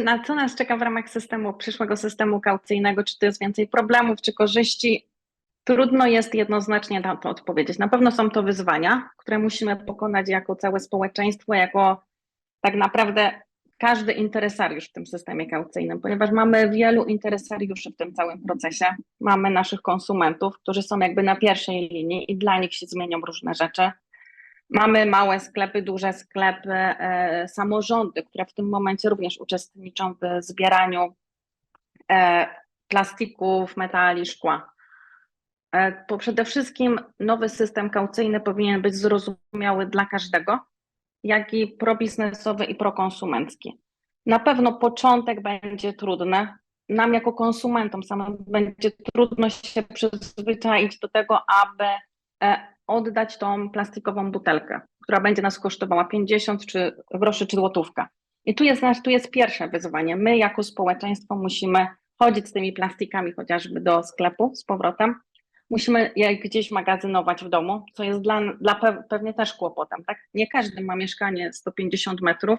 na co nas czeka w ramach systemu, przyszłego systemu kaucyjnego, czy to jest więcej problemów, czy korzyści, trudno jest jednoznacznie na to odpowiedzieć. Na pewno są to wyzwania, które musimy pokonać jako całe społeczeństwo, jako tak naprawdę każdy interesariusz w tym systemie kaucyjnym, ponieważ mamy wielu interesariuszy w tym całym procesie. Mamy naszych konsumentów, którzy są jakby na pierwszej linii i dla nich się zmienią różne rzeczy. Mamy małe sklepy, duże sklepy, e, samorządy, które w tym momencie również uczestniczą w zbieraniu e, plastików, metali, szkła. E, bo przede wszystkim nowy system kaucyjny powinien być zrozumiały dla każdego, jak i probiznesowy i prokonsumencki. Na pewno początek będzie trudny. Nam jako konsumentom samym będzie trudno się przyzwyczaić do tego, aby e, oddać tą plastikową butelkę, która będzie nas kosztowała 50 czy groszy czy złotówka. I tu jest, tu jest pierwsze wyzwanie. My jako społeczeństwo musimy chodzić z tymi plastikami chociażby do sklepu z powrotem. Musimy je gdzieś magazynować w domu, co jest dla, dla pe pewnie też kłopotem. Tak? Nie każdy ma mieszkanie 150 metrów,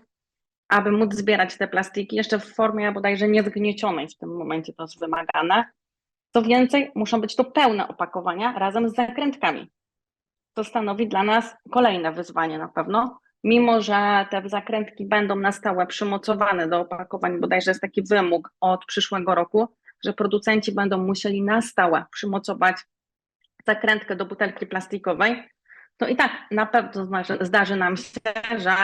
aby móc zbierać te plastiki, jeszcze w formie bodajże niezgniecionej w tym momencie to jest wymagane. Co więcej, muszą być to pełne opakowania razem z zakrętkami. To stanowi dla nas kolejne wyzwanie na pewno, mimo że te zakrętki będą na stałe przymocowane do opakowań, bodajże jest taki wymóg od przyszłego roku, że producenci będą musieli na stałe przymocować zakrętkę do butelki plastikowej, to i tak na pewno zdarzy, zdarzy nam się, że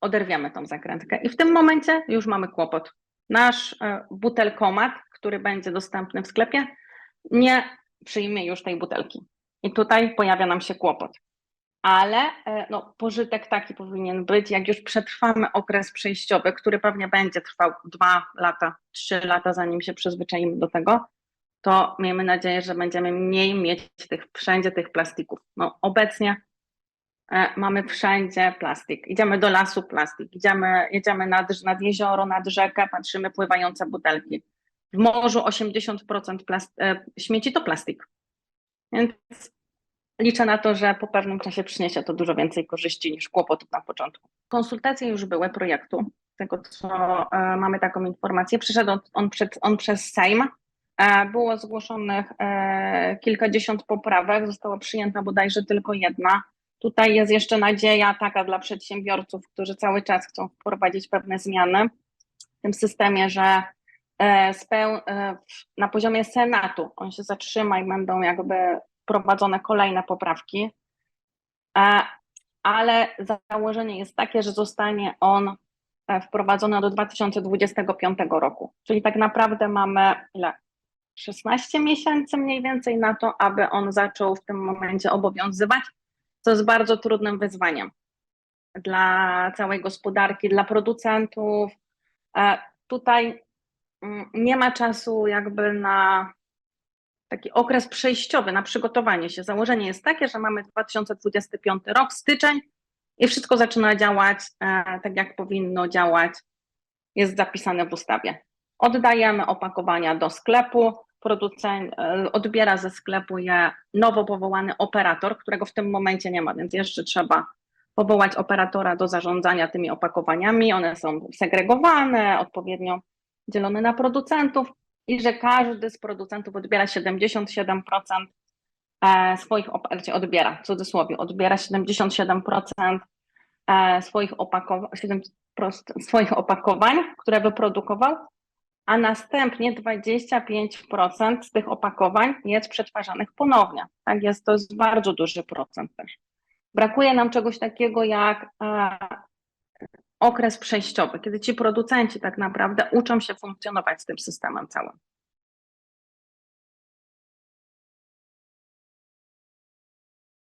oderwiemy tą zakrętkę. I w tym momencie już mamy kłopot. Nasz e, butelkomat, który będzie dostępny w sklepie, nie przyjmie już tej butelki. I tutaj pojawia nam się kłopot. Ale e, no, pożytek taki powinien być, jak już przetrwamy okres przejściowy, który pewnie będzie trwał dwa lata, trzy lata, zanim się przyzwyczaimy do tego, to miejmy nadzieję, że będziemy mniej mieć tych, wszędzie tych plastików. No, obecnie e, mamy wszędzie plastik. Idziemy do lasu plastik, idziemy, jedziemy nad, nad jezioro, nad rzekę, patrzymy pływające butelki. W morzu 80% plast, e, śmieci to plastik. Więc liczę na to, że po pewnym czasie przyniesie to dużo więcej korzyści niż kłopotów na początku. Konsultacje już były projektu, tego co e, mamy taką informację. Przyszedł on, przed, on przez Sejm. E, było zgłoszonych e, kilkadziesiąt poprawek, została przyjęta bodajże tylko jedna. Tutaj jest jeszcze nadzieja taka dla przedsiębiorców, którzy cały czas chcą wprowadzić pewne zmiany w tym systemie, że e, e, na poziomie Senatu on się zatrzyma i będą jakby wprowadzone kolejne poprawki. E, Ale założenie jest takie, że zostanie on e, wprowadzony do 2025 roku. Czyli tak naprawdę mamy ile? 16 miesięcy mniej więcej na to, aby on zaczął w tym momencie obowiązywać, co jest bardzo trudnym wyzwaniem dla całej gospodarki, dla producentów. E, Tutaj mm, nie ma czasu jakby na taki okres przejściowy, na przygotowanie się. Założenie jest takie, że mamy 2025 rok, styczeń i wszystko zaczyna działać e, tak, jak powinno działać, jest zapisane w ustawie. Oddajemy opakowania do sklepu, producent e, odbiera ze sklepu je nowo powołany operator, którego w tym momencie nie ma, więc jeszcze trzeba powołać operatora do zarządzania tymi opakowaniami. One są segregowane, odpowiednio dzielone na producentów i że każdy z producentów odbiera 77% e, swoich znaczy odbiera, w cudzysłowie, odbiera 77% e, swoich opakowań, 7% swoich opakowań, które wyprodukował, a następnie 25% z tych opakowań jest przetwarzanych ponownie. Tak jest, to jest bardzo duży procent też. Brakuje nam czegoś takiego jak e, okres przejściowy, kiedy ci producenci tak naprawdę uczą się funkcjonować z tym systemem całym.